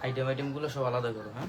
Item আইটেমগুলো সব আলাদা করো হ্যাঁ?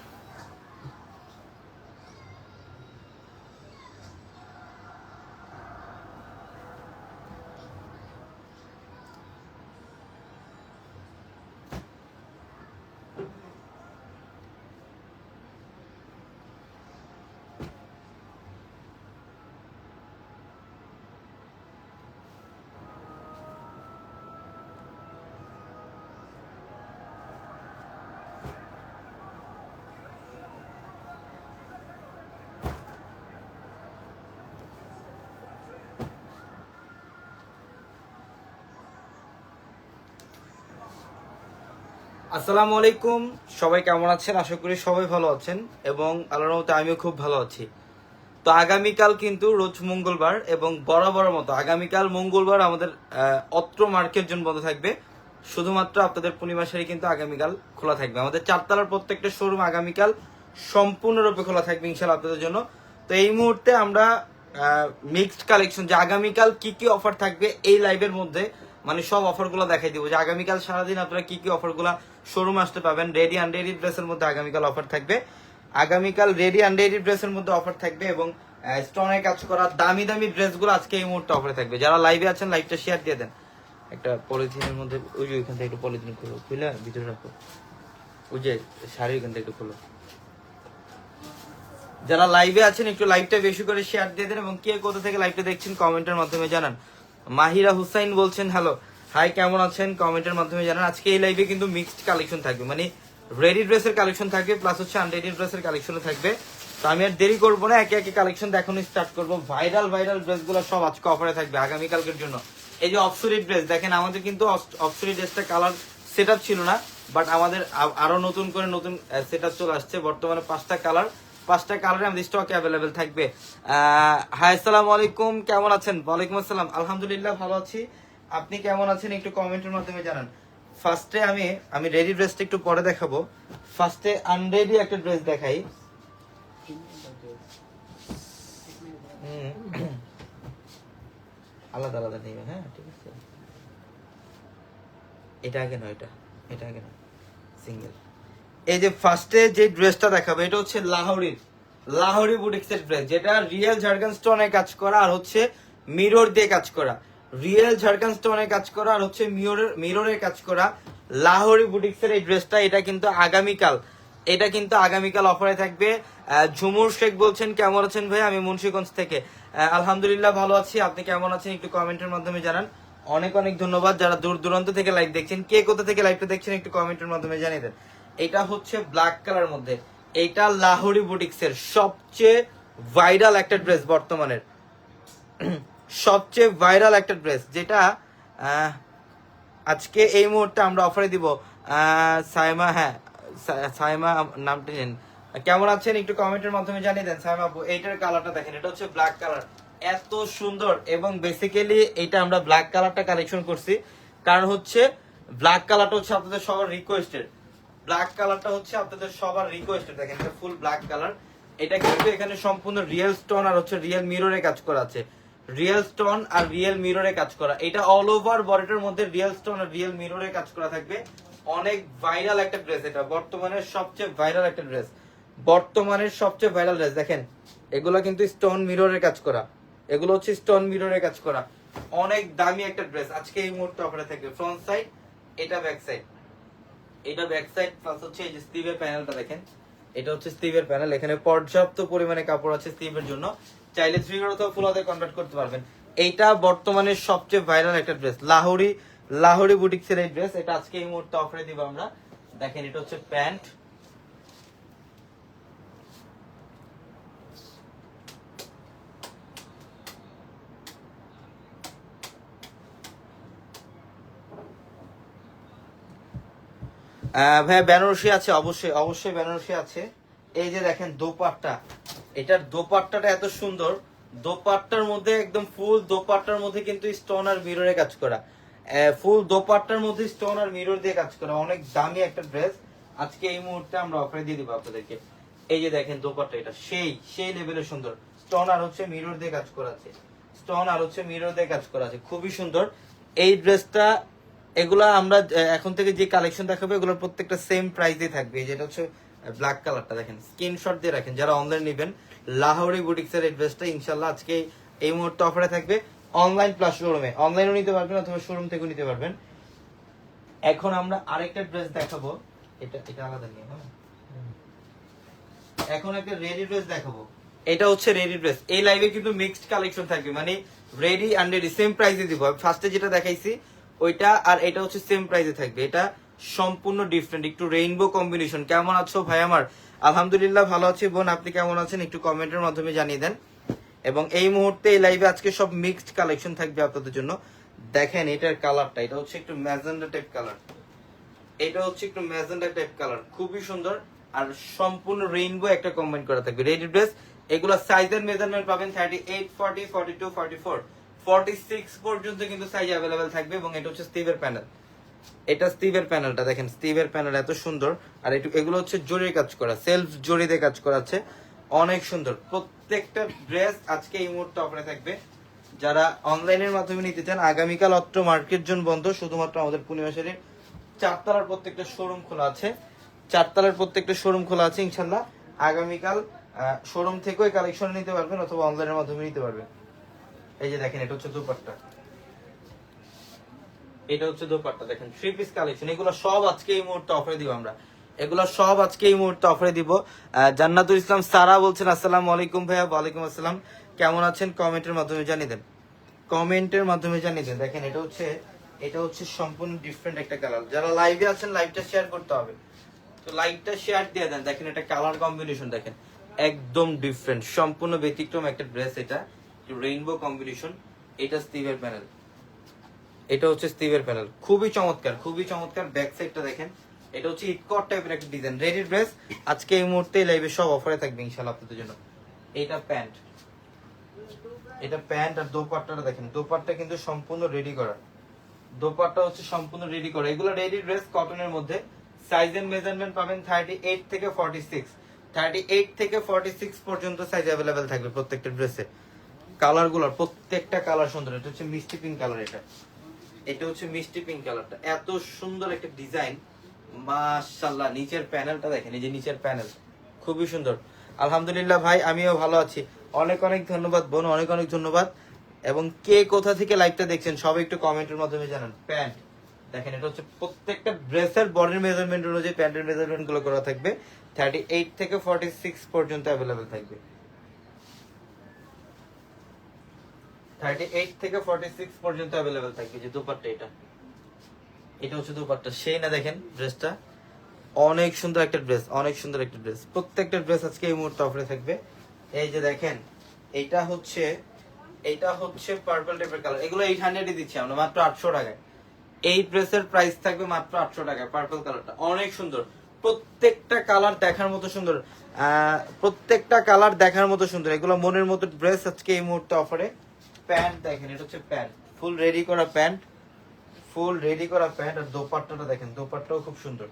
আসসালামু আলাইকুম। সবাই কেমন আছেন? আশা করি সবাই ভালো আছেন এবং আল্লাহর মতো আমিও খুব ভালো আছি। তো আগামীকাল কিন্তু রোজ মঙ্গলবার এবং বরাবর মতো আগামীকাল মঙ্গলবার আমাদের অত্র মার্কেট জন্য বন্ধ থাকবে। শুধুমাত্র আপনাদের পূর্ণিমা শাড়ি কিন্তু আগামীকাল খোলা থাকবে। আমাদের চারতলার প্রত্যেকটা শোরুম আগামীকাল সম্পূর্ণরূপে খোলা থাকবে ইনশাল্লাহ আপনাদের জন্য। তো এই মুহূর্তে আমরা মিক্সড কালেকশন যে আগামীকাল কি কি অফার থাকবে এই লাইভের মধ্যে মানে সব অফারগুলো দেখাই দিব যে আগামীকাল সারাদিন আপনারা কি কি অফারগুলো শোরুম আসতে পাবেন রেডি আনরেডি ড্রেসের মধ্যে আগামীকাল অফার থাকবে। আগামীকাল রেডি আনরেডি ড্রেসের মধ্যে অফার থাকবে এবং স্টোনে কাজ করা দামি দামি ড্রেসগুলো আজকে এই মুহূর্তে অফারে থাকবে। যারা লাইভে আছেন লাইভটা শেয়ার দিয়ে দেন। একটা পলিথিনের মধ্যে, ওই যে ওইখান থেকে একটু পলিথিন খুলো, খুলে ভিতরে রাখো। ওই যে শাড়ি ওইখান থেকে একটু খুলো। যারা লাইভে আছেন, একটু লাইভটা বেশি করে শেয়ার দিয়ে দেন এবং কে কোথা থেকে লাইভটা দেখছেন কমেন্টের মাধ্যমে জানান। মাহিরা হুসাইন বলছেন হ্যালো হাই কেমন আছেন? কমেন্টের মাধ্যমে জানান। আজকে এই লাইভে কিন্তু মিক্সড কালেকশন থাকবে। মানে রেডি ড্রেসের কালেকশন থাকবে প্লাস হচ্ছে আনরেডি ড্রেসের কালেকশনও থাকবে। তো আমি আর দেরি করব না, একে একে কালেকশন দেখানো স্টার্ট করব। ভাইরাল ভাইরাল ড্রেসগুলো সব আজকে অফারে থাকবে, আগামীকালকের জন্য। এই যে অপসরি ড্রেস দেখেন আমাদের কিন্তু অপসরি ড্রেসটা কালার সেট ছিল না বাট আমাদের আরও নতুন করে নতুন সেট চলে আসছে। বর্তমানে পাঁচটা কালার পাঁচটা কালারে আমাদের স্টকে অ্যাভেলেবেল থাকবে। হাই আসসালামু আলাইকুম, কেমন আছেন? ওয়ালাইকুম আসসালাম। আলহামদুলিল্লাহ ভালো আছি। আপনি কেমন আছেন একটু কমেন্টের মাধ্যমে জানান। ফার্স্টে আমি আমি রেডি ড্রেসটা একটু পরে দেখাবো। ফার্স্টে আনরেডি একটা ড্রেস দেখাই। আলাদা আলাদা নেবে হ্যাঁ ঠিক আছে। এটা আগে নয়, এটা। এটা আগে নয়। সিঙ্গেল এই যে ফার্স্টে যে ড্রেসটা দেখাবো, এটা হচ্ছে লাহোরির লাহোরি বুটিক্সের ড্রেস যেটা রিয়েল ঝাড়খান স্টোনে কাজ করা আর হচ্ছে মিরর দিয়ে কাজ করা। রিয়েল ঝাড়খান স্টোনে কাজ করা আর হচ্ছে মিররের মিররের কাজ করা লাহোরি বুটিক্সের এই ড্রেসটা এটা কিন্তু আগামীকাল, এটা কিন্তু আগামীকাল অফারে থাকবে। ঝুমুর শেখ বলছেন, কেমন আছেন ভাই? আমি মুন্সিগঞ্জ থেকে। আলহামদুলিল্লাহ ভালো আছি। আপনি কেমন আছেন? একটু কমেন্টের মাধ্যমে জানান। অনেক অনেক ধন্যবাদ। যারা দূর দূরান্ত থেকে লাইভ দেখছেন, কে কোথা থেকে লাইভটা দেখছেন, একটু কমেন্টের মাধ্যমে জানিয়ে দেন। এটা হচ্ছে ব্ল্যাক কালার মধ্যে। এটা লাহোরি বুটিক্সের সবচেয়ে ভাইরাল একটা ড্রেস বর্তমানের। সবচেয়ে ভাইরাল একটা ড্রেস যেটা আজকে এই মুহূর্তে আমরা অফারে দিব। সাইমা হ্যাঁ সাইমা, নামটি নেন। কেমন আছেন? একটু কমেন্টের মাধ্যমে জানিয়ে দেন। সাইমা আপু, এইটার কালারটা দেখেন। এটা হচ্ছে ব্ল্যাক কালার এত সুন্দর এবং বেসিক্যালি এটা আমরা ব্ল্যাক কালারটা কালেকশন করছি। কারণ হচ্ছে ব্ল্যাক কালারটা হচ্ছে আপনাদের সবার রিকোয়েস্টেড ব্ল্যাক কালারটা হচ্ছে আপনাদের সবার রিকোয়েস্টেড দেখেন, এটা ফুল ব্ল্যাক কালার এটা কিন্তু এখানে সম্পূর্ণ রিয়েল স্টোন আর হচ্ছে রিয়েল মিররে কাজ করা আছে। রিয়েল স্টোন আর রিয়েল মিররে কাজ করা। এটা অল ওভার বডিটার মধ্যে রিয়েল স্টোন আর রিয়েল মিররে কাজ করা থাকবে। অনেক ভাইরাল একটা ড্রেস এটা। বর্তমানের সবচেয়ে ভাইরাল একটা ড্রেস বর্তমানের সবচেয়ে ভাইরাল ড্রেস দেখেন, এগুলো কিন্তু স্টোন মিররের কাজ করা। এগুলো হচ্ছে স্টোন মিররে কাজ করা। অনেক দামি একটা ড্রেস আজকে এই মুহূর্তে অফারে থাকবে ফ্রন্ট সাইড এটা ব্যাক সাইড এটা ব্যাক সাইড প্লাস হচ্ছে এই যে স্টিভের প্যানেলটা দেখেন। এটা হচ্ছে স্টিভের প্যানেল এখানে পর্যাপ্ত পরিমাণে কাপড় আছে স্টিভের জন্য। চাইলে থ্রি অথবা ফুল হাতে কনভার্ট করতে পারবেন। এইটা বর্তমানে সবচেয়ে ভাইরাল একটা ড্রেস লাহোরি লাহোরি বুটিক্সের এই ড্রেস এটা আজকে এই মুহূর্তে অফারে দিব আমরা। দেখেন, এটা হচ্ছে প্যান্ট ভাইয়া বেনারসি আছে, অবশ্যই অবশ্যই বেনারসি আছে। এই যে দেখেন দোপাট্টা, এটার দোপাট্টাটা এত সুন্দর। দোপাট্টার মধ্যে একদম ফুল দোপাট্টার মধ্যে কিন্তু স্টোন আর মিররে কাজ করা। ফুল দোপাট্টার মধ্যে স্টোন আর মিরর দিয়ে কাজ করা। অনেক দামি একটা ড্রেস আজকে এই মুহূর্তে আমরা অফারে দিয়ে দিব আপনাদেরকে। এই যে দেখেন দোপাট্টা, এটা সেই সেই লেভেলের সুন্দর। স্টোন আর হচ্ছে মিরর দিয়ে কাজ করা আছে। স্টোন আর হচ্ছে মিরর দিয়ে কাজ করা আছে। খুবই সুন্দর। এই ড্রেসটা এগুলা আমরা এখন থেকে যে কালেকশন দেখাবো, এগুলোর প্রত্যেকটা সেম প্রাইসে থাকবে। যেটা হচ্ছে ব্ল্যাক কালারটা দেখেন। স্ক্রিনশট দিয়ে রাখেন, যারা অনলাইন নেবেন। লাহোরি বুটিক্স এর এই ড্রেসটা ইনশাল্লাহ আজকে এই মুহূর্তে অফারে থাকবে। অনলাইন প্লাস শোরুমে অনলাইনও নিতে পারবেন, অথবা শোরুম থেকেও নিতে পারবেন। এখন আমরা আরেকটা ড্রেস দেখাবো। এটা এটা আলাদা নিয়ে হ্যাঁ। এখন একটা রেডি ড্রেস দেখাবো। এটা হচ্ছে রেডি ড্রেস এই লাইভে কিন্তু মিক্সড কালেকশন থাকবে। মানে রেডি অ্যান্ড রেডি সেম প্রাইসে দিব। ফার্স্টে যেটা দেখাইছি ওইটা আর এটা হচ্ছে সেম প্রাইসে থাকবে। এটা সম্পূর্ণ ডিফারেন্ট একটু রেইনবো কম্বিনেশন কেমন আছো ভাই আমার? আলহামদুলিল্লাহ ভালো আছি বোন, আপনি কেমন আছেন? একটু কমেন্টের মাধ্যমে জানিয়ে দেন। এবং এই মুহূর্তে এই লাইভে আজকে সব মিক্সড কালেকশন থাকবে আপনাদের জন্য। দেখেন এটার কালারটা এটা হচ্ছে একটু ম্যাজেন্ডা টাইপ কালার এটা হচ্ছে একটু ম্যাজেন্ডা টাইপ কালার খুবই সুন্দর। আর সম্পূর্ণ রেইনবো একটা কম্বাইন করা থাকবে। রেডি ড্রেস এগুলো সাইজের মেজারমেন্ট পাবেন thirty eight forty forty two forty four six পর্যন্ত কিন্তু সাইজ অ্যাভেলেবেল থাকবে এবং এটা হচ্ছে স্টিভের প্যানেল এটা স্টিভের প্যানেলটা দেখেন স্টিভের প্যানেল এত সুন্দর। আর এগুলো হচ্ছে কাজ করা সেলফ কাজ করা আছে। অনেক সুন্দর। প্রত্যেকটা ড্রেস আজকে এই মুহূর্তে থাকবে। যারা অনলাইনের মাধ্যমে নিতে চান, আগামীকাল অত্র মার্কেট জোন বন্ধ, শুধুমাত্র আমাদের পূর্ণিমা চারতলার প্রত্যেকটা শোরুম খোলা আছে। চারতলার প্রত্যেকটা শোরুম খোলা আছে ইনশাল্লাহ আগামীকাল শোরুম থেকেও কালেকশন নিতে পারবেন অথবা অনলাইনের মাধ্যমে নিতে পারবেন। এই যে দেখেন, এটা হচ্ছে দুপাট্টা। এটা হচ্ছে দোপাট্টা, দেখেন। থ্রি পিস কালেকশন এগুলো সব আজকে এই মুহূর্তে অফারে দিব আমরা। এগুলো সব আজকে এই মুহূর্তে অফারে দিব। জান্নাতুল ইসলাম সারা বলছেন, আসসালামু আলাইকুম ভাইয়া, ওয়ালাইকুম আসসালাম। কেমন আছেন? কমেন্টের মাধ্যমে জানিয়ে দেন। কমেন্টের মাধ্যমে জানিয়ে দেন। দেখেন, এটা হচ্ছে এটা হচ্ছে সম্পূর্ণ ডিফারেন্ট একটা কালার যারা লাইভে আছেন লাইভটা শেয়ার করতে হবে। তো লাইভটা শেয়ার দিয়ে দেন। দেখেন, এটা কালার কম্বিনেশন দেখেন। একদম ডিফারেন্ট সম্পূর্ণ ব্যতিক্রম একটা ড্রেস এটা। রেইনবো কম্বিনেশন এটা স্টিভের প্যানেল এটা হচ্ছে স্টিভের প্যানেল খুবই চমৎকার খুবই চমৎকার। ব্যাক সাইডটা দেখেন। এটা হচ্ছে ইটকট টাইপের একটা ডিজাইন রেডি ড্রেস আজকে এই মুহূর্তে লাইভে সব অফারে থাকবে ইনশাআল্লাহ আপনাদের জন্য। এটা প্যান্ট এটা প্যান্ট আর দোপাট্টাটা দেখেন। দোপাট্টা কিন্তু সম্পূর্ণ রেডি করা। দোপাট্টা হচ্ছে সম্পূর্ণ রেডি করা। এগুলো রেডি ড্রেস কটনের মধ্যে। সাইজ এন্ড মেজারমেন্ট পাবেন থার্টি এইট থেকে ফর্টি সিক্স থার্টি এইট থেকে ফর্টি সিক্স পর্যন্ত সাইজ অ্যাভেলেবেল থাকবে প্রত্যেকটা ড্রেসে কালারগুলোর, প্রত্যেকটা কালার সুন্দর। এটা হচ্ছে মিষ্টি পিঙ্ক কালার এটা। এটা হচ্ছে মিষ্টি পিঙ্ক কালারটা এত সুন্দর একটা ডিজাইন মাশাল্লাহ নিচের প্যানেলটা দেখেন, এই যে নিচের প্যানেল খুবই সুন্দর। আলহামদুলিল্লাহ ভাই, আমিও ভালো আছি। অনেক অনেক ধন্যবাদ, বোন, অনেক অনেক ধন্যবাদ। এবং কে কোথা থেকে লাইভটা দেখছেন সবাই একটু কমেন্টের মাধ্যমে জানান। প্যান্ট। দেখেন, এটা হচ্ছে প্রত্যেকটা ড্রেসের বডির মেজারমেন্ট অনুযায়ী প্যান্টের মেজারমেন্টগুলো করা থাকবে। থার্টি এইট থেকে ফর্টি সিক্স পর্যন্ত অ্যাভেলেবেল থাকবে। থার্টি এইট থেকে ফর্টি সিক্স পর্যন্ত অ্যাভেলেবেল থাকবে যে দুপাট্টা এটা। এটা হচ্ছে দুপাট্টা। সেই না দেখেন ড্রেসটা অনেক সুন্দর একটা ড্রেস অনেক সুন্দর একটা ড্রেস প্রত্যেকটা ড্রেস আজকে এই মুহূর্তে অফারে থাকবে। এই যে দেখেন এইটা হচ্ছে এইটা হচ্ছে পার্পল টাইপের কালার এগুলো এইট হান্ড্রেডই দিচ্ছি আমরা, মাত্র আটশো টাকায়। এই ড্রেসের প্রাইস থাকবে মাত্র আটশো টাকা পার্পল কালারটা অনেক সুন্দর। প্রত্যেকটা কালার দেখার মতো সুন্দর। প্রত্যেকটা কালার দেখার মতো সুন্দর। এগুলো মনের মতো ড্রেস আজকে এই মুহূর্তে অফারে প্যান্ট দেখেন, এটা হচ্ছে প্যান্ট। ফুল রেডি করা প্যান্ট, ফুল রেডি করা প্যান্ট আর দোপাট্টাটা দেখেন, দোপাট্টাও খুব সুন্দর।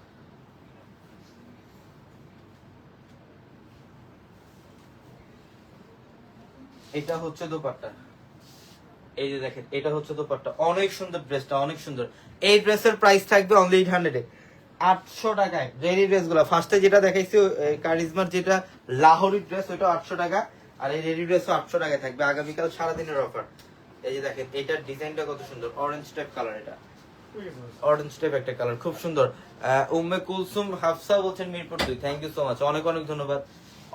এটা হচ্ছে দোপাট্টা। এই যে দেখেন, এটা হচ্ছে দোপাট্টা। অনেক সুন্দর ড্রেসটা, অনেক সুন্দর। এই ড্রেসের প্রাইস থাকবে অনলি এইট হান্ড্রেডে আটশো টাকায় রেডি ড্রেসগুলা। ফার্স্টে যেটা দেখাইছি কারিজমার যেটা লাহোরি ড্রেস ওইটা আটশো টাকা। আর এই রেডি ড্রেসও আটশো টাকায় থাকবে, আগামীকাল সারাদিনের অফার এই যে দেখেন, এটার ডিজাইনটা কত সুন্দর অরেঞ্জ টাইপ কালার এটা। অরেঞ্জ টাইপ একটা কালার খুব সুন্দর। উম্মে কুলসুম, হাফসা বলছেন মিরপুর দুই। থ্যাংক ইউ সো মাচ অনেক অনেক ধন্যবাদ।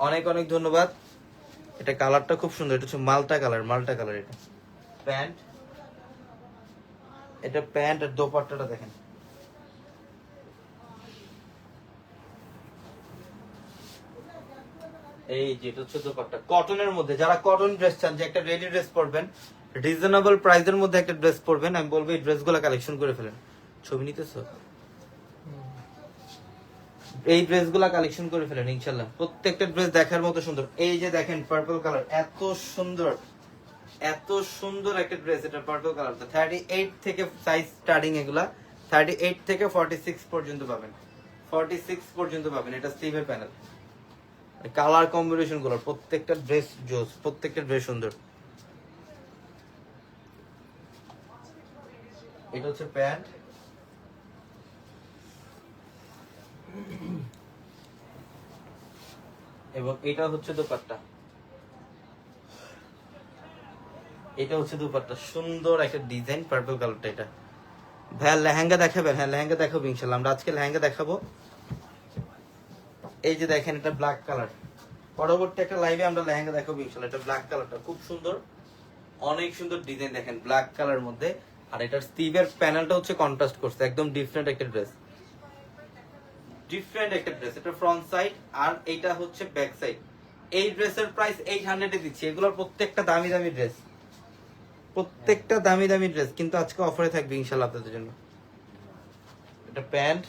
অনেক অনেক ধন্যবাদ। এটা কালারটা খুব সুন্দর, এটা হচ্ছে মালটা কালার মালটা কালার এটা। প্যান্ট। এটা প্যান্ট আর দোপাট্টাটা দেখেন। এই যেটা হচ্ছে দোপাট্টা। কটনের মধ্যে, যারা কটন ড্রেস চান, যে একটা রেডি ড্রেস পরবেন রিজনেবল প্রাইসের মধ্যে একটা ড্রেস পরবেন, আমি বলব এই ড্রেসগুলো কালেকশন করে ফেলেন। ছবি নিতেছো? এই ড্রেসগুলা কালেকশন করে ফেলেন ইনশাল্লাহ প্রত্যেকটা ড্রেস দেখার মতো সুন্দর। এই যে দেখেন পার্পল কালার এত সুন্দর এত সুন্দর একটা ড্রেস এটা পার্পল কালারটা থার্টি এইট থেকে সাইজ স্টার্টিং এগুলা থার্টি এইট থেকে ফর্টি সিক্স পর্যন্ত পাবেন। ফর্টি সিক্স পর্যন্ত পাবেন, এটা স্লিভের প্যানেল কালার কম্বিনেশনগুলো, প্রত্যেকটা ড্রেস জোস প্রত্যেকটা ড্রেস সুন্দর। এটা হচ্ছে প্যান্ট। এবং এটা হচ্ছে দোপাট্টা। এটা হচ্ছে দুপাট্টা। সুন্দর একটা ডিজাইন পার্পল কালারটা এটা। ভাইয়া লেহেঙ্গা দেখাবেন? হ্যাঁ লেহেঙ্গা দেখাবো ইনশাল্লাহ। আমরা আজকে লেহেঙ্গা দেখাবো। এই যে দেখেন, এটা ব্ল্যাক কালার পরবর্তী একটা লাইভে আমরা লেহেঙ্গা দেখাবো ইনশাল্লাহ এটা ব্ল্যাক কালারটা খুব সুন্দর। অনেক সুন্দর ডিজাইন দেখেন ব্ল্যাক কালার মধ্যে। আর এটার স্টিভের প্যানেলটা হচ্ছে কন্ট্রাস্ট করছে, একদম ডিফারেন্ট একটা ড্রেস ডিফারেন্ট একটা ড্রেস এটা ফ্রন্ট সাইড আর এইটা হচ্ছে ব্যাক সাইড এই ড্রেসের প্রাইস এইট হান্ড্রেডে দিচ্ছি। এগুলোর প্রত্যেকটা দামি দামি ড্রেস প্রত্যেকটা দামি দামি ড্রেস কিন্তু আজকে অফারে থাকবে ইনশাল্লাহ আপনাদের জন্য। এটা প্যান্ট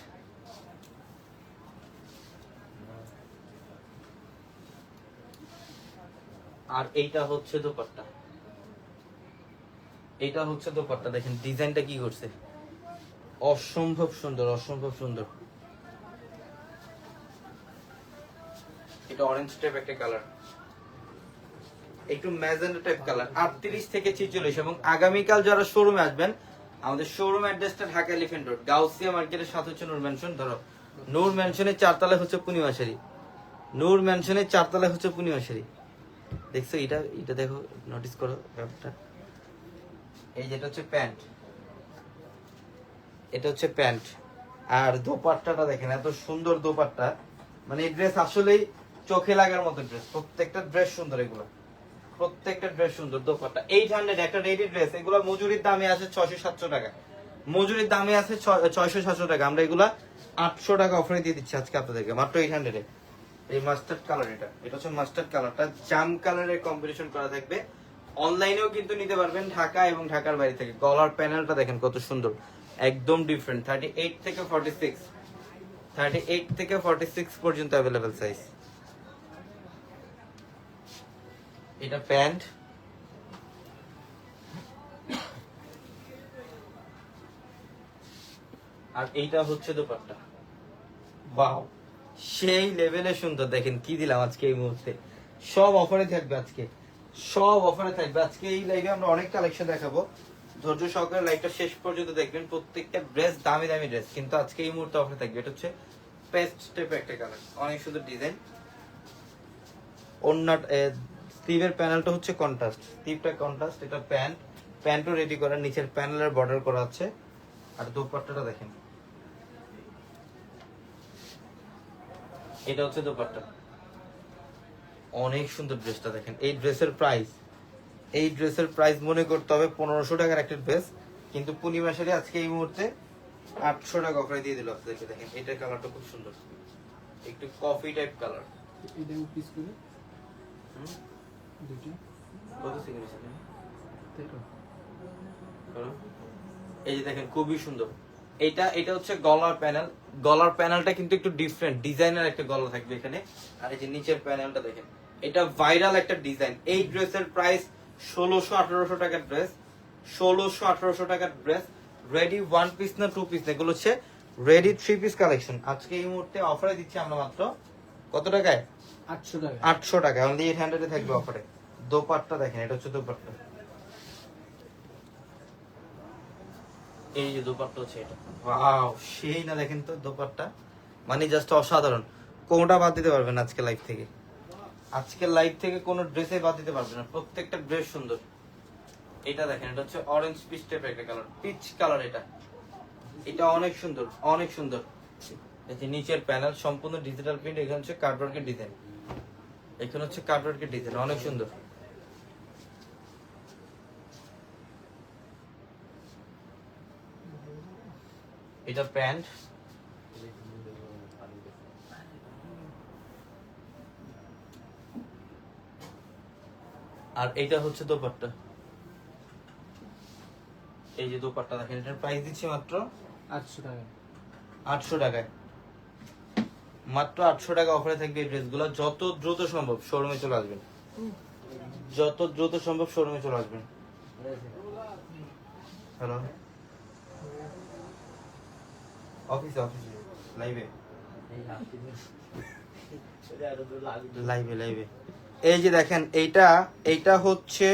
আর এইটা হচ্ছে দোপাট্টা। এইটা হচ্ছে দোপাট্টা, দেখেন ডিজাইনটা কি করছে। অসম্ভব সুন্দর অসম্ভব সুন্দর। এটা অরেঞ্জ টাইপ একটা কালার একটু ম্যাজেন্ডা টাইপ কালার আটত্রিশ থেকে ছিচল্লিশ এবং আগামীকাল যারা শোরুমে আসবেন, আমাদের শোরুম অ্যাড্রেসটা ঢাকা এলিফেন্ট রোড গাউসিয়া মার্কেটের সাথে হচ্ছে নূর ম্যানশন ধরো। নূর ম্যানশনের চারতলায় হচ্ছে পূর্ণিমাশারি। নূর ম্যানশনের চারতলায় হচ্ছে পূর্ণিমাশারি। দেখছ এটা? এটা দেখো নোটিস করো ব্যাপারটা। এই যেটা হচ্ছে প্যান্ট। এটা হচ্ছে প্যান্ট। আর দোপাট্টাটা দেখেন, এত সুন্দর দোপাট্টা। মানে এই ড্রেস আসলেই চোখে লাগার মতো ড্রেস প্রত্যেকটা ড্রেস সুন্দর এগুলো। প্রত্যেকটা ড্রেস সুন্দর দোপাট্টা। এইট হান্ড্রেড একটা রেডি ড্রেস এগুলো মজুরির দামে আছে ছয়শো সাতশো টাকা। মজুরির দামে আছে ছয়শো সাতশো টাকা। আমরা এগুলা আটশো টাকা অফারে দিয়ে দিচ্ছি আজকে আপনাদেরকে, মাত্র এইট হান্ড্রেডে এই মাস্টার্ড কালার এটা। এটা হচ্ছে মাস্টার্ড কালারটা জাম কালারের কম্বিনেশন করা থাকবে। অনলাইনেও কিন্তু নিতে পারবেন ঢাকা এবং ঢাকার বাইরে থেকে। গলার প্যানেলটা দেখেন কত সুন্দর। একদম ডিফারেন্ট থার্টি এইট থেকে ফর্টি সিক্স থার্টি এইট থেকে ফর্টি সিক্স পর্যন্ত অ্যাভেলেবেল সাইজ এটা প্যান্ট। আর এইটা হচ্ছে দোপাট্টা। বাও সেই লেভেলে সুন্দর দেখেন, কি দিলাম আজকে এই মুহূর্তে? সব অফারে থাকবে আজকে। সব অফারে থাকবে। আজকে এই লাইভে আমরা অনেক কালেকশন দেখাবো। ধৈর্য সহকারে লাইভটা শেষ পর্যন্ত দেখবেন। প্রত্যেকটা ড্রেস দামি দামি ড্রেস কিন্তু আজকে এই মুহূর্তে অফারে থাকবে। এটা হচ্ছে পেস্ট টাইপ একটা কালার অনেক সুন্দর ডিজাইন অন্য স্লিভের প্যানেলটা হচ্ছে কন্ট্রাস্ট স্লিভটা কন্ট্রাস্ট এটা প্যান্ট। প্যান্টও রেডি করা। নিচের প্যানেলের বর্ডার করা আছে। আর দোপাট্টাটা দেখেন। এটা হচ্ছে দোপাট্টা। অনেক সুন্দর ড্রেসটা দেখেন। এই ড্রেসের প্রাইস এই ড্রেসের প্রাইস মনে করতে হবে পনেরোশো টাকার একটা ড্রেস কিন্তু পূর্ণিমা শাড়ি আজকে এই মুহূর্তে আটশো টাকা অফারে দিয়ে দিল আপনাদেরকে দেখেন। এটার কালারটা খুব সুন্দর। একটু কফি টাইপ কালার এটা পিস করে। কত সেকেন্ড এই যে দেখেন খুবই সুন্দর। এটা এটা হচ্ছে গলার প্যানেল গলার প্যানেলটা কিন্তু একটু ডিফারেন্ট ডিজাইনের একটা গলা থাকবে এখানে। আর এই যে নিচের প্যানেলটা দেখেন। এটা ভাইরাল একটা ডিজাইন এই ড্রেসের প্রাইস ষোলোশো আঠারোশো টাকার ড্রেস ষোলোশো আঠারোশো টাকার ড্রেস রেডি ওয়ান পিস না টু পিস এগুলো হচ্ছে রেডি থ্রি পিস কালেকশন আজকে এই মুহূর্তে অফারে দিচ্ছি আমরা মাত্র। কত টাকায়? আটশো টাকা আটশো টাকা অনলি এইট হান্ড্রেডে থাকবে অফারে দোপাট্টা দেখেন এটা হচ্ছে দোপাট্টা। এই যে দোপাট্টা হচ্ছে এটা। ওয়াও সেই না দেখেন তো দোপাট্টা। মানে জাস্ট অসাধারণ। কোনটা বাদ দিতে পারবেন আজকে লাইভ থেকে? আজকে লাইভ থেকে কোনো ড্রেসে বাদ দিতে পারবেন না। প্রত্যেকটা ড্রেস সুন্দর। এটা দেখেন, এটা হচ্ছে অরেঞ্জ পিচ টাইপের একটা কালার পিচ কালার এটা। এটা অনেক সুন্দর অনেক সুন্দর। এই নিচের প্যানেল সম্পূর্ণ ডিজিটাল প্রিন্ট এখানে হচ্ছে কার্ডওয়ার্কের ডিজাইন এখানে হচ্ছে কার্ডওয়ার্কের ডিজাইন অনেক সুন্দর। এটা প্যান্ট আর এইটা হচ্ছে দোপাট্টা। এই যে দোপাট্টা দেখেন এটার প্রাইস দিচ্ছি মাত্র আটশো টাকা আটশো টাকায়। মাত্র আটশো টাকা অফারে থাকবে এই ড্রেসগুলো যত দ্রুত সম্ভব শোরুমে চলে আসবেন। যত দ্রুত সম্ভব শোরুমে চলে আসবেন। হ্যালো অফিসে অফিসে। লাইভে লাইভে লাইভে এই যে দেখেন, এইটা এইটা হচ্ছে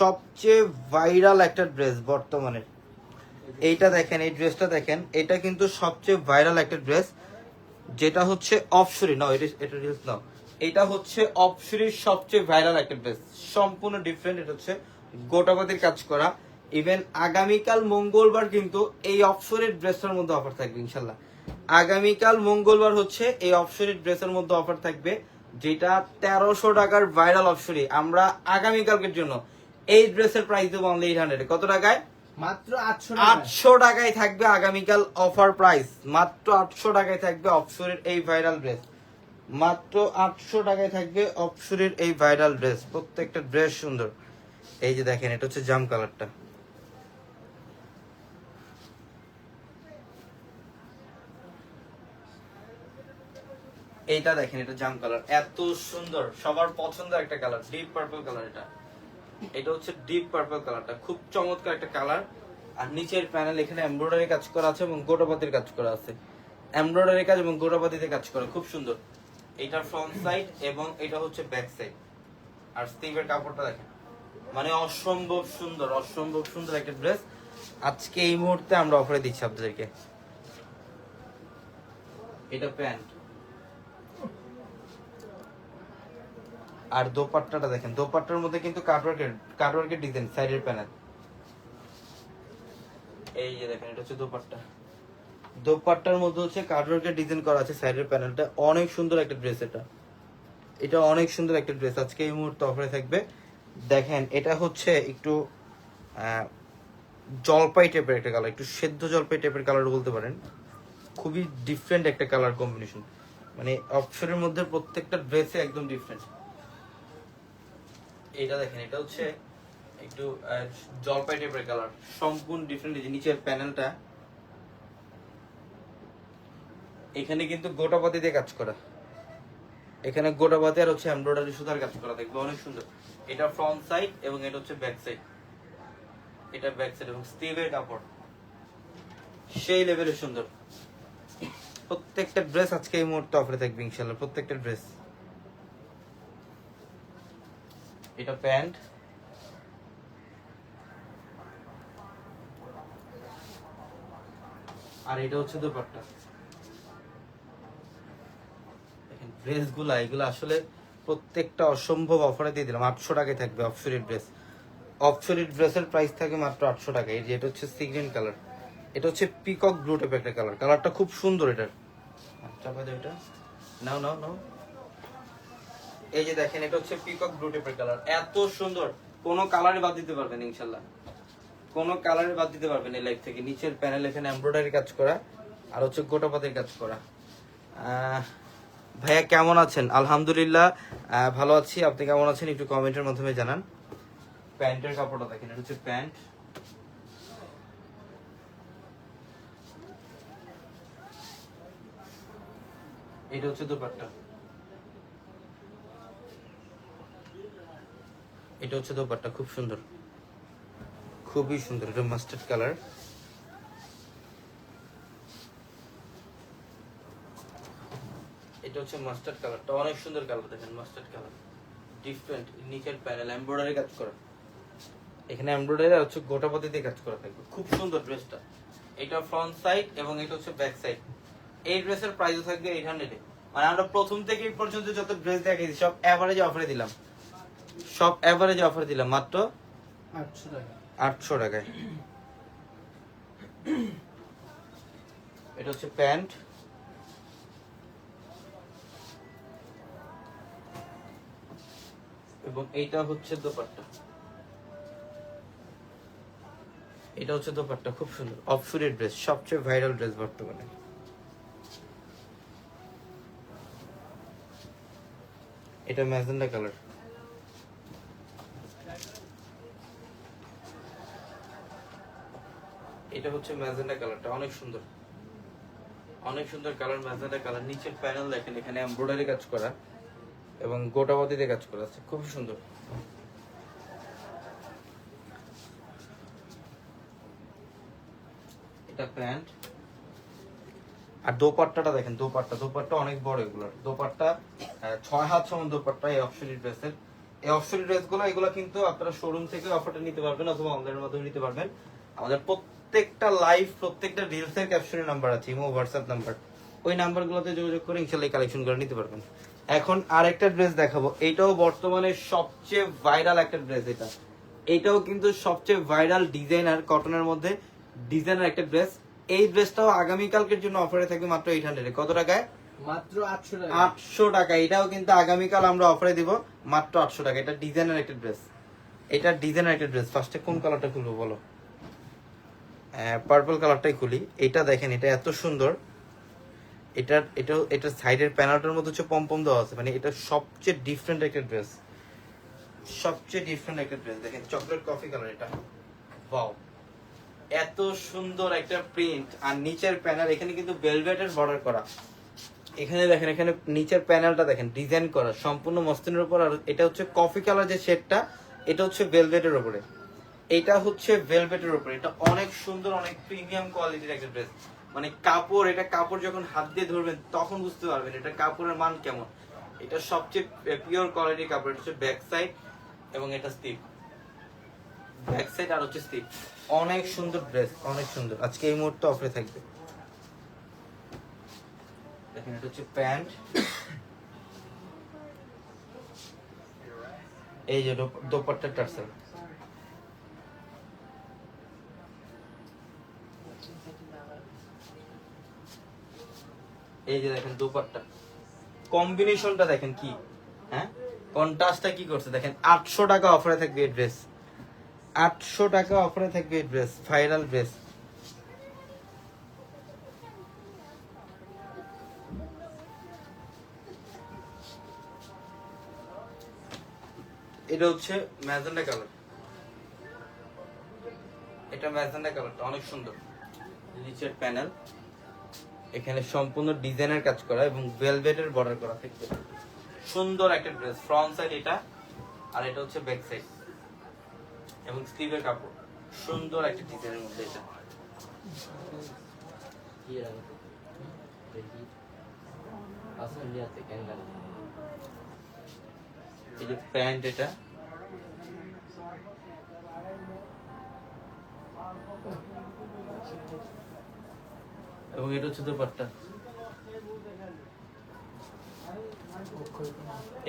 সবচেয়ে ভাইরাল একটা ড্রেস বর্তমানে। এইটা দেখেন, এই ড্রেসটা দেখেন, এটা কিন্তু সবচেয়ে ভাইরাল একটা ড্রেস যেটা হচ্ছে অফশুরি না এটা এটা রিলস নাও। এটা হচ্ছে অফশুরির সবচেয়ে ভাইরাল একটা ড্রেস সম্পূর্ণ ডিফারেন্ট এটা হচ্ছে গোটাপাতির কাজ করা। ইভেন আগামীকাল মঙ্গলবার কিন্তু এই অফশোরের ড্রেসের মধ্যে অফার থাকবে ইনশাল্লাহ। আগামীকাল মঙ্গলবার হচ্ছে এই অফশোরের ড্রেসের মধ্যে অফার থাকবে যেটা তেরোশো টাকার ভাইরাল অফশোরি আমরা আগামীকালকের জন্য এই ড্রেসের প্রাইস দেবো অনলি এইট হান্ড্রেড কত টাকায়? মাত্র আটশো আটশো টাকায় থাকবে আগামীকাল অফার প্রাইস মাত্র আটশো টাকায় থাকবে অপসরের এই ভাইরাল ড্রেস মাত্র আটশো টাকায় থাকবে অপসরের এই ভাইরাল ড্রেস প্রত্যেকটা ড্রেস সুন্দর। এই যে দেখেন এটা হচ্ছে জাম কালারটা এইটা দেখেন, এটা জাম কালার এত সুন্দর, সবার পছন্দের একটা কালার ডিপ পার্পল কালার এটা। এটা হচ্ছে ডিপ পার্পল কালারটা খুব চমৎকার একটা কালার আর নিচের প্যানেল এখানে এমব্রয়ডারি কাজ করা আছে এবং গোটাপাতির কাজ করা আছে। এমব্রয়ডারি কাজ এবং গোটাপাতিতে কাজ করা, খুব সুন্দর। এইটার ফ্রন্ট সাইড এবং এটা হচ্ছে ব্যাক সাইড আর স্টিভের কাপড়টা দেখেন। মানে অসম্ভব সুন্দর অসম্ভব সুন্দর একটা ড্রেস আজকে এই মুহূর্তে আমরা অফারে দিচ্ছি আপনাদেরকে। এটা প্যান্ট। আর দোপাট্টাটা দেখেন, দোপাট্টার মধ্যে কিন্তু কাটওয়ার্কের কাটওয়ার্কের ডিজাইন সাইডের প্যানেল এই যে দেখেন, এটা হচ্ছে দোপাট্টা। দোপাট্টার মধ্যে হচ্ছে কাটওয়ার্কের ডিজাইন করা আছে সাইডের প্যানেলটা অনেক সুন্দর একটা ড্রেস এটা। এটা অনেক সুন্দর একটা ড্রেস আজকে এই মুহূর্তে অফারে থাকবে। দেখেন, এটা হচ্ছে একটু জলপাই টাইপের একটা কালার একটু সেদ্ধ জলপাই টাইপের কালার বলতে পারেন। খুবই ডিফারেন্ট একটা কালার কম্বিনেশন মানে অপশনের মধ্যে প্রত্যেকটা ড্রেসে একদম ডিফারেন্ট এটা দেখেন, এটা হচ্ছে একটু জলপাই টাইপের কালার সম্পূর্ণ ডিফারেন্ট এই নিচের প্যানেলটা এখানে কিন্তু গোটাপাতি দিয়ে কাজ করা। এখানে গোটাপাতি আর হচ্ছে এমব্রয়ডারি সুতার কাজ করা, দেখবে অনেক সুন্দর। এটা ফ্রন্ট সাইড এবং এটা হচ্ছে ব্যাক সাইড এটা ব্যাক সাইড এবং স্টিভের কাপড়। সেই লেভেলের সুন্দর। প্রত্যেকটা ড্রেস আজকে এই মুহূর্তে অফারে থাকবে ইনশাল্লাহ প্রত্যেকটা ড্রেস এটা প্যান্ট। আর এটা হচ্ছে দোপাট্টা। দেখেন, ড্রেসগুলা, এগুলো আসলে প্রত্যেকটা অসম্ভব অফারে দিয়ে দিলাম। আটশো টাকায় থাকবে অফশোরির ড্রেস অফশোরির ড্রেসের প্রাইস থাকে মাত্র আটশো টাকা। এই যে এটা হচ্ছে সি গ্রিন কালার এটা হচ্ছে পিকক ব্লু টাইপের একটা কালার কালারটা খুব সুন্দর এটার। চাপা দাও এটা। নাও নাও নাও। এই যে দেখেন, এটা হচ্ছে পিকক ব্লু টেপের কালার এত সুন্দর। কোন কালারে বাদ দিতে পারবেন ইনশাল্লাহ কোন কালারে বাদ দিতে পারবেন এই লাইফ থেকে। নিচের প্যানেল এখানে এমব্রয়ডারি কাজ করা, আর হচ্ছে গোটাপাতের কাজ করা। ভাইয়া কেমন আছেন? আলহামদুলিল্লাহ ভালো আছি। আপনি কেমন আছেন? একটু কমেন্টের মাধ্যমে জানান। প্যান্টের কাপড়টা দেখেন, এটা হচ্ছে প্যান্ট। এটা হচ্ছে দুপাট্টা। এটা হচ্ছে দোপাট্টা, খুব সুন্দর। খুবই সুন্দর, এটা মাস্টার্ড কালার এটা হচ্ছে মাস্টার্ড কালারটা অনেক সুন্দর কালার দেখেন মাস্টার্ড কালার ডিফারেন্ট নিচের প্যানেল এমব্রয়ডারি কাজ করা। এখানে এমব্রয়ডারি আর হচ্ছে গোটা পতি দিয়ে কাজ করা থাকবে। খুব সুন্দর ড্রেসটা এটা ফ্রন্ট সাইড এবং এটা হচ্ছে ব্যাক সাইড এই ড্রেসের প্রাইসও থাকবে এইট হান্ড্রেডে মানে আমরা প্রথম থেকে এই পর্যন্ত যত ড্রেস দেখাইছি, সব এভারেজ অফারে দিলাম। সব এভারেজ অফার দিলাম মাত্র আটশো টাকা। আটশো টাকায়। এটা হচ্ছে প্যান্ট। এবং এইটা হচ্ছে দোপাট্টা। এটা হচ্ছে দোপাট্টা খুব সুন্দর। অফসুরের ড্রেস সবচেয়ে ভাইরাল ড্রেস বর্তমানে। এটা ম্যাজেন্ডা কালার। এটা হচ্ছে ম্যাজেন্ডা কালারটা, অনেক সুন্দর। অনেক সুন্দর কালার ম্যাজেন্ডা কালার। নিচের প্যানেল দেখেন, এখানে এমব্রয়ডারি কাজ করা এবং গোটাবাদিতে কাজ করা আছে, খুব সুন্দর। এটা প্যান্ট। আর দোপাট্টাটা দেখেন, দোপাট্টা দোপাট্টা অনেক বড় এগুলোর। দোপাট্টা ছয় হাত সমান দোপাট্টা এই অপশনারি ড্রেসের। এই অপশনারি ড্রেসগুলো, এগুলো কিন্তু আপনারা শোরুম থেকে অফারটা নিতে পারবেন অথবা অনলাইনের মাধ্যমে নিতে পারবেন। আমাদের প্রত্যেকটা লাইভ প্রত্যেকটা রিলসের ক্যাপশনে নাম্বার আছে ইমো হোয়াটসঅ্যাপ নাম্বার ওই নাম্বারগুলোতে যোগাযোগ করে ইনশাল্লাহ কালেকশন করে নিতে পারবেন। এখন আরেকটা ড্রেস দেখাবো। এটাও বর্তমানে সবচেয়ে ভাইরাল একটা ড্রেস এটা। এটাও কিন্তু সবচেয়ে ভাইরাল ডিজাইনার কটনের মধ্যে ডিজাইনার একটা ড্রেস এই ড্রেসটাও আগামীকালকের জন্য অফারে থাকবে মাত্র এইট হান্ড্রেড কত টাকায়? মাত্র আটশো টাকা। আটশো টাকা। এটাও কিন্তু আগামীকাল আমরা অফারে দিব মাত্র আটশো টাকা। এটা ডিজাইনার একটা ড্রেস এটা ডিজাইনার একটা ড্রেস ফার্স্টে কোন কালারটা খুলবো বলো? পার্পল কালারটাই খুলি। এটা দেখেন, এটা এত সুন্দর। এটার, এটা এটা সাইডের প্যানেলটার মধ্যে হচ্ছে পম্পম দেওয়া আছে। মানে এটা সবচেয়ে ডিফারেন্ট একটা ড্রেস সবচেয়ে ডিফারেন্ট একটা ড্রেস দেখেন চকলেট কফি কালার এটা। ওয়াও এত সুন্দর একটা প্রিন্ট আর নিচের প্যানেল এখানে কিন্তু ভেলভেটের বর্ডার করা। এখানে দেখেন, এখানে নিচের প্যানেলটা দেখেন ডিজাইন করা। সম্পূর্ণ মস্তিনের উপর। আর এটা হচ্ছে কফি কালার যে শেডটা এটা হচ্ছে ভেলভেটের উপরে। এটা হচ্ছে ভেলভেটের উপরে। এটা অনেক সুন্দর, অনেক প্রিমিয়াম কোয়ালিটির একটা ড্রেস মানে কাপড়, এটা কাপড় যখন হাত দিয়ে ধরবেন, তখন বুঝতে পারবেন এটা কাপড়ের মান কেমন। এটা সবচেয়ে পিওর কোয়ালিটির কাপড়, এটা হচ্ছে ব্যাক সাইড এবং এটা স্টিপ ব্যাক সাইড আর হচ্ছে স্টিপ অনেক সুন্দর ড্রেস অনেক সুন্দর। আজকে এই মুহূর্তে অফারে থাকবে। দেখেন, এটা হচ্ছে প্যান্ট। এই যে দোপ- দোপাট্টা টার্সেল এই যে দেখেন দোপাট্টা। কম্বিনেশনটা দেখেন কি? হ্যাঁ? কন্ট্রাস্টটা কি করছে? দেখেন, আটশো টাকা অফারে থাকবে এই ড্রেস আটশো টাকা অফারে থাকবে এই ড্রেস ভাইরাল ড্রেস এটা হচ্ছে ম্যাজেন্ডা কালার। এটা ম্যাজেন্ডা কালারটা, অনেক সুন্দর। নিচের প্যানেল। এখানে সম্পূর্ণ ডিজাইনের কাজ করা এবং ভেলভেটের বর্ডার করা থাকবে। সুন্দর একটা ড্রেস ফ্রন্ট সাইড এটা আর এটা হচ্ছে ব্যাক সাইড এবং স্লিভের কাপড়। সুন্দর একটা ডিজাইনের মধ্যে এটা। এই যে প্যান্ট এটা। এবং এটা হচ্ছে দোপাট্টা।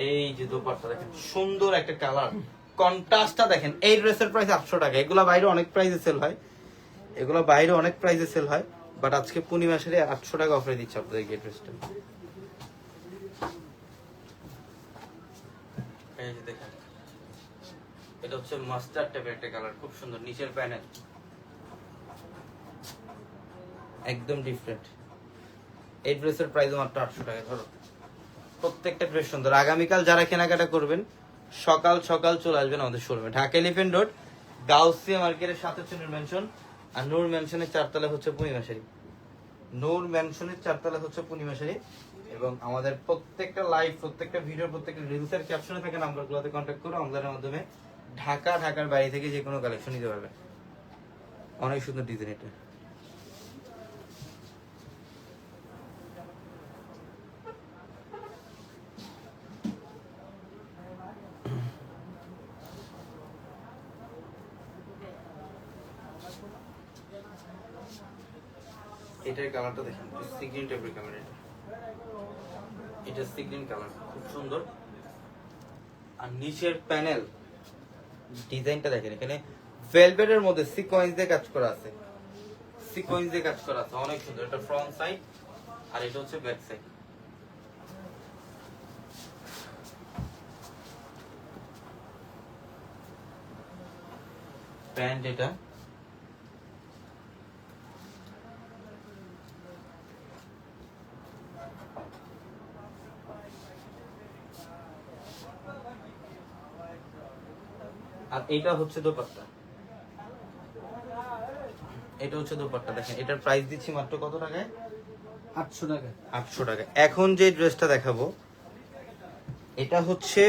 এই যে দোপাট্টা দেখেন, সুন্দর একটা কালার। কন্ট্রাস্টটা দেখেন, এই ড্রেসের প্রাইস আটশো টাকা। এগুলো বাইরে অনেক প্রাইসে সেল হয়। এগুলো বাইরে অনেক প্রাইসে সেল হয়। বাট আজকে পূর্ণিমাসের আটশো টাকা অফারে দিচ্ছে আপনাদেরকে এই ড্রেসটা এই যে দেখেন, এটা হচ্ছে মাস্টার টাইপের একটা কালার খুব সুন্দর, নিচের প্যানেল একদম ডিফারেন্ট এই ড্রেসের প্রাইস মাত্র আটশো টাকা, ধরো। প্রত্যেকটা ড্রেস সুন্দর। আগামীকাল যারা কেনাকাটা করবেন, সকাল সকাল চলে আসবেন আমাদের শোরুমে ঢাকা এলিফেন্ট রোড গাউসিয়া মার্কেটের সাথে হচ্ছে নূর ম্যানশন আর নূর ম্যানশনের চারতলা হচ্ছে পূর্ণিমাশারি নূর ম্যানশনের চারতলা হচ্ছে পূর্ণিমাশারি এবং আমাদের প্রত্যেকটা লাইভ প্রত্যেকটা ভিডিও প্রত্যেকটা রিলসের ক্যাপশনে থাকা নাম্বারগুলোতে কন্ট্যাক্ট করে অনলাইনের মাধ্যমে। ঢাকা, ঢাকার বাইরে থেকে যে কোনো কালেকশন নিতে পারবে অনেক সুন্দর ডিজাইন এটা। এটার কালারটা দেখেন সিগ্রিন টাইপের কালার এটা। এটা সিগ্রিন কালার খুব সুন্দর। আর নিচের প্যানেল ডিজাইনটা দেখেন, এখানে ভেলভেটের মধ্যে সিকোয়েন্স দিয়ে কাজ করা আছে। সিকোয়েন্স দিয়ে কাজ করা আছে, অনেক সুন্দর। এটা ফ্রন্ট সাইড আর এটা হচ্ছে ব্যাক সাইড প্যান্ট এটা এটা হচ্ছে দোপাট্টা। এটা হচ্ছে দোপাট্টা দেখেন এটার প্রাইস দিচ্ছি মাত্র কত টাকায়? আটশো টাকা আটশো টাকা এখন যে ড্রেসটা দেখাবো এটা হচ্ছে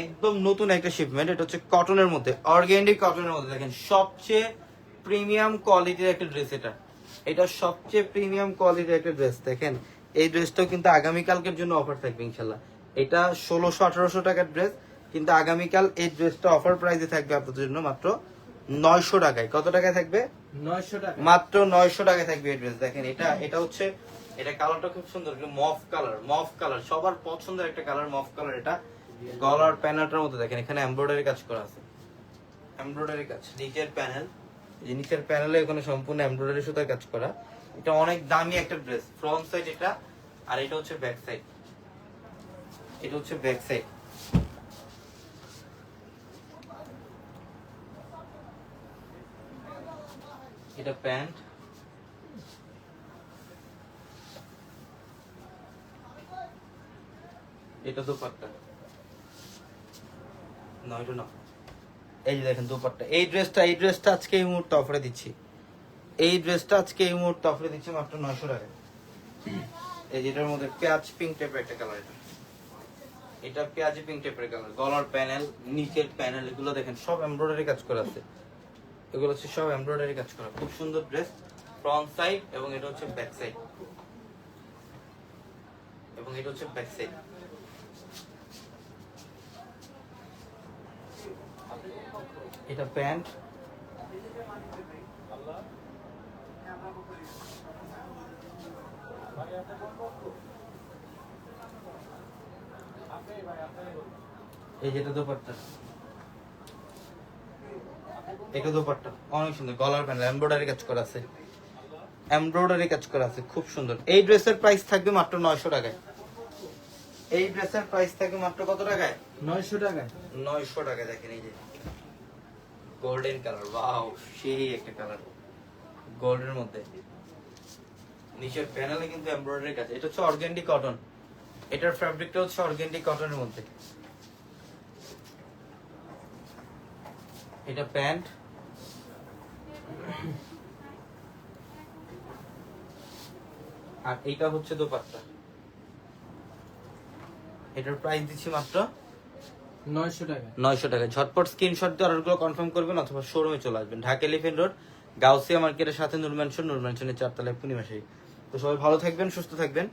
একদম নতুন একটা শিপমেন্ট এটা হচ্ছে কটনের মধ্যে অর্গ্যানিক কটনের মধ্যে। দেখেন সবচেয়ে প্রিমিয়াম কোয়ালিটির একটা ড্রেস এটা। এটা সবচেয়ে প্রিমিয়াম কোয়ালিটির একটা ড্রেস দেখেন। এই ড্রেসটাও কিন্তু আগামীকালকের জন্য অফার থাকবে ইনশাল্লাহ এটা ষোলোশো আঠারোশো টাকার ড্রেস কিন্তু আগামীকাল এই ড্রেসটা অফার প্রাইসে থাকবে আপনাদের জন্য মাত্র নয়শো টাকায়। কত টাকায় থাকবে? নয়শো টাকা। মাত্র নয়শো টাকায় থাকবে এই ড্রেস দেখেন এটা এটা হচ্ছে এটা কালারটা খুব সুন্দর মফ কালার মফ কালার সবার পছন্দের একটা কালার মফ কালার এটা। গলার প্যানেলটার মধ্যে দেখেন এখানে এমব্রয়ডারি কাজ করা আছে। এমব্রয়ডারি কাজ নিচের প্যানেল যে নিচের প্যানেলে এখানে সম্পূর্ণ এমব্রয়ডারি সুতার কাজ করা। এটা অনেক দামি একটা ড্রেস ফ্রন্ট সাইড এটা আর এটা হচ্ছে ব্যাক সাইড এটা হচ্ছে ব্যাক সাইড এটা প্যান্ট। এটা দোপাট্টা। না, এটা না। এই যে দেখেন দোপাট্টা। এই ড্রেসটা এই ড্রেসটা আজকে এই মুহূর্তে অফারে দিচ্ছি। এই ড্রেসটা আজকে এই মুহূর্তে অফারে দিচ্ছি মাত্র নয়শো টাকা এই যেটার মধ্যে পেঁয়াজ পিঙ্ক টাইপের একটা কালার এটা। এটা পেঁয়াজি পিঙ্ক টাইপের কালার গলার প্যানেল নিচের প্যানেল এগুলো দেখেন সব এমব্রয়ডারি কাজ করা আছে। এগুলো হচ্ছে সব এমব্রয়ডারি কাজ করা। খুব সুন্দর ড্রেস ফ্রন্ট সাইড এবং এটা হচ্ছে ব্যাক সাইড এবং এটা হচ্ছে ব্যাক সাইড এটা প্যান্ট এই যেটা দোপাট্টা। এটা দোপাট্টা। অনেক সুন্দর। গলার প্যানেল এমব্রয়ডারি কাজ করা আছে। এমব্রয়ডারি কাজ করা আছে খুব সুন্দর। এই ড্রেসের প্রাইস থাকবে মাত্র নয়শো টাকায়। এই ড্রেসের প্রাইস থাকবে মাত্র কত টাকায়? নয়শো টাকা নয়শো টাকা দেখেন এই যে। গোল্ডেন কালার ওয়াও সেই একটা কালার গোল্ডের মধ্যে। নিচের প্যানেলে কিন্তু এমব্রয়ডারি কাজ। এটা হচ্ছে অর্গেন্ডি কটন এটার ফ্যাব্রিকটা হচ্ছে অর্গেন্ডি কটনের মধ্যে। এটা প্যান্ট। আর এইটা হচ্ছে দোপাট্টা। এটার প্রাইস দিচ্ছি মাত্র নয়শো টাকা। নয়শো টাকা। ঝটপট স্ক্রিনশট দিয়ে অর্ডারগুলো কনফার্ম করবেন অথবা শোরুমে চলে আসবেন। ঢাকা এলিফেন্ট রোড গাউসিয়া মার্কেটের সাথে নুরম্যানশন নুরম্যানশনের চারতলায় পূর্ণিমাশাই তো সবাই ভালো থাকবেন সুস্থ থাকবেন।